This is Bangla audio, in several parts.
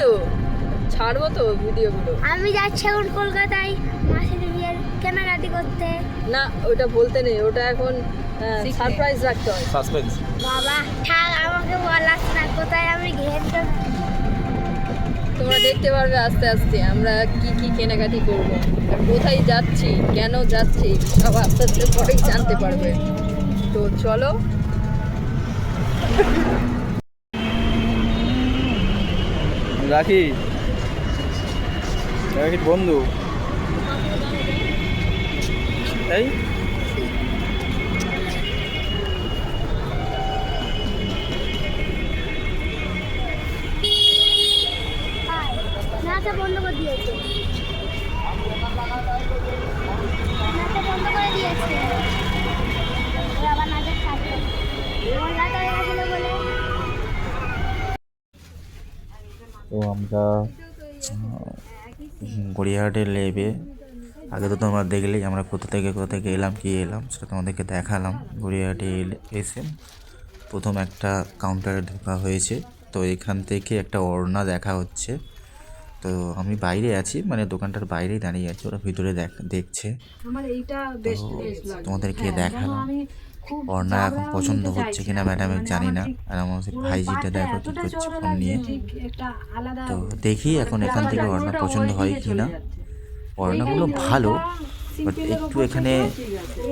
তো ছাড়বো তো ভিডিওগুলো। আমি যাচ্ছি এখন কলকাতায় মাসির বিয়ের কেনাকাটি করতে। না ওটা বলতে নেই ওটা এখন সারপ্রাইজ রাখতে হয় সাসপেন্স বাবা থাক আমাকে বলাস না কোথায় আমি ঘেরতে তোমরা দেখতে পারবে আস্তে আস্তে আমরা কি কি কেনাকাটি করব আর কোথায় যাচ্ছি কেন যাচ্ছি সব আস্তে আস্তে পরেই জানতে পারবে। তো চলো। রাখি। রাখির বন্ধু। এই। বন্ধ করে দিয়েছে। আমরা গড়িয়াহাটে লেবে। আগে তো তোমরা দেখলেই আমরা কোথা থেকে কোথা থেকে এলাম, কি এলাম, সেটা তোমাদেরকে দেখালাম। গড়িয়াহাটে এসে প্রথম একটা কাউন্টারে ঢোকা হয়েছে। তো এখান থেকে একটা ওড়না দেখা হচ্ছে। তো আমি বাইরে আছি মানে দোকানটার বাইরেই দাঁড়িয়ে আছি ওরা ভিতরে দেখ দেখছে। তোমাদেরকে হ্যাঁ, খুব ওড়না এখন পছন্দ হচ্ছে কিনা না। ম্যাডাম মানে জানি না। আর আমার ভাইজিটা দেখো কি করছে ফোন নিয়ে। তো দেখি এখন এখান থেকে ওটা পছন্দ হয় কি না এইটা ভালো বাট একটু এখানে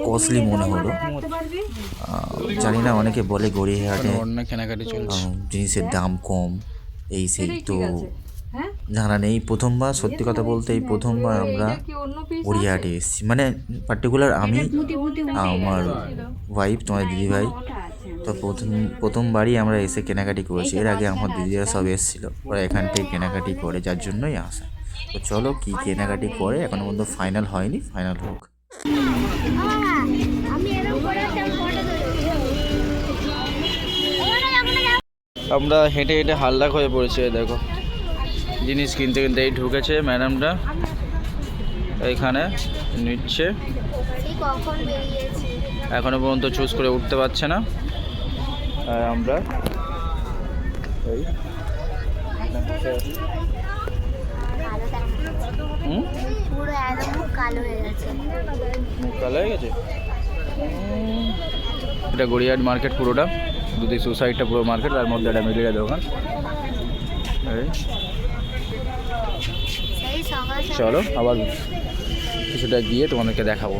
কস্টলি মনে হলো। জানি না অনেকে বলে গড়িয়াহাটে অন্য কেনাকাটি চলছে। আহ, জিনিসের দাম কম এই সেই তো। হ্যাঁ জানা নেই প্রথমবার সত্যি কথা বলতে এই প্রথমবার আমরা গড়িয়াহাটে এসেছি। মানে পার্টিকুলার আমি আমার ওয়াইফ তোমার দিদিভাই। ওটা তো প্রথম প্রথমবারই আমরা এসে কেনাকাটি করেছি। এর আগে আমার দিদিরা সব এসেছিল। ওরা এখান থেকে কেনাকাটি করে যার জন্যই আসা। তো চলো কি কেনাকাটি করে এখনও পর্যন্ত ফাইনাল হয়নি ফাইনাল হোক। আমরা হেঁটে হেঁটে হাল্লাক হয়ে পড়েছে দেখো। জিনিস কিনতে কিনতে এই ঢুকেছে ম্যাডামটা। এইখানে নিচ্ছে। এখনও পর্যন্ত চুজ করে উঠতে পারছে না। আর আমরা এটা গড়িয়াহাট মার্কেট পুরোটা। দুদি সোসাইটিটা পুরো মার্কেট, তার মধ্যে একটা মিলিয়ে দোকান। চলো আবার কিছুটা গিয়ে তোমাদেরকে দেখাবো।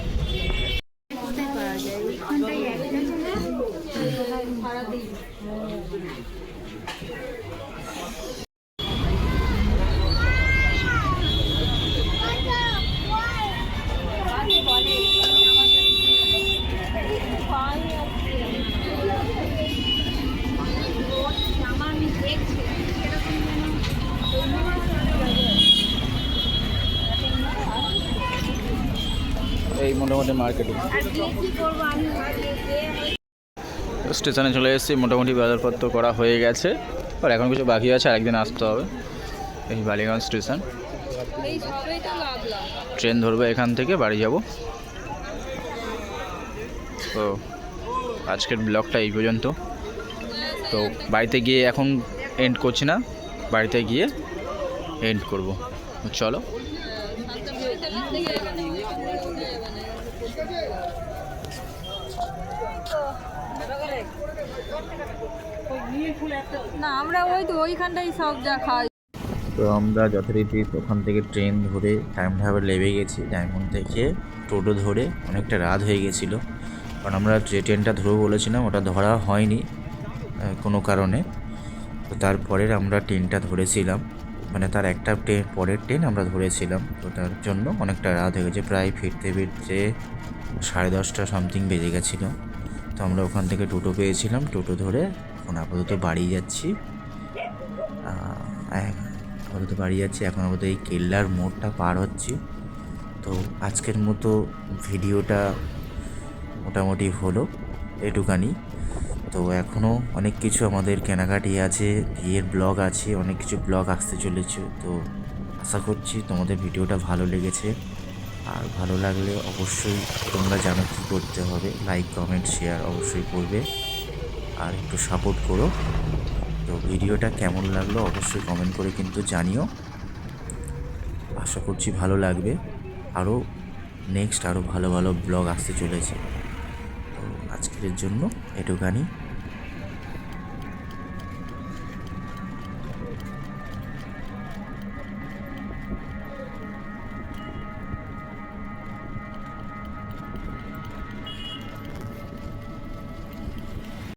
এই মোটামুটি মার্কেটে। স্টেশনে চলে এসেছি, মোটামুটি বাজারপত্র করা হয়ে গেছে। আর এখন কিছু বাকি আছে, আরেকদিন আসতে হবে। এই বালিগঞ্জ স্টেশন। ট্রেন ধরবে এখান থেকে, বাড়ি যাব। তো আজকের ব্লগটা এই পর্যন্ত। তো বাড়িতে গিয়ে এখন এন্ড করছি না, বাড়িতে গিয়ে এন্ড করব। চলো। না, আমরা ওই তো ওইখানটাই সব যা খাই। তো আমরা যথারীতি ওখান থেকে ট্রেন ধরে ডায়মন্ড হারবার লেবে গেছি। ডায়মন্ড থেকে টোটো ধরে অনেকটা রাত হয়ে গেছিল। কারণ আমরা যে ট্রেনটা ধরবো বলেছিলাম, ওটা ধরা হয়নি কোনো কারণে। তো তারপরের আমরা ট্রেনটা ধরেছিলাম। মানে তার একটা ট্রেন, পরের ট্রেন আমরা ধরেছিলাম। তো তার জন্য অনেকটা রাত হয়ে গেছে। প্রায় ফিরতে ফিরতে সাড়ে দশটা সামথিং বেজে গেছিল। তো আমরা ওখান থেকে টোটো পেয়েছিলাম। টোটো ধরে এখন আপাতত বাড়ি যাচ্ছি। আপাতত বাড়ি যাচ্ছি, এখন আপাতত এই কেল্লার মোড়টা পার হচ্ছি। তো আজকের মতো ভিডিওটা মোটামুটি হলো এটুকানি। তো এখনও অনেক কিছু আমাদের কেনাকাটি আছে, বিয়ের ব্লগ আছে, অনেক কিছু ব্লগ আসতে চলেছে। তো আশা করছি তোমাদের ভিডিওটা ভালো লেগেছে। আর ভালো লাগলে অবশ্যই তোমরা জানো কী করতে হবে। লাইক কমেন্ট শেয়ার অবশ্যই করবে। আর একটু সাপোর্ট করো। তো ভিডিওটা কেমন লাগল অবশ্যই কমেন্ট করে কিন্তু জানিও। আশা করছি ভালো লাগবে। আরও নেক্সট আরও ভালো ভালো ব্লগ আসতে চলেছে। তো আজকের জন্য এটুখানি।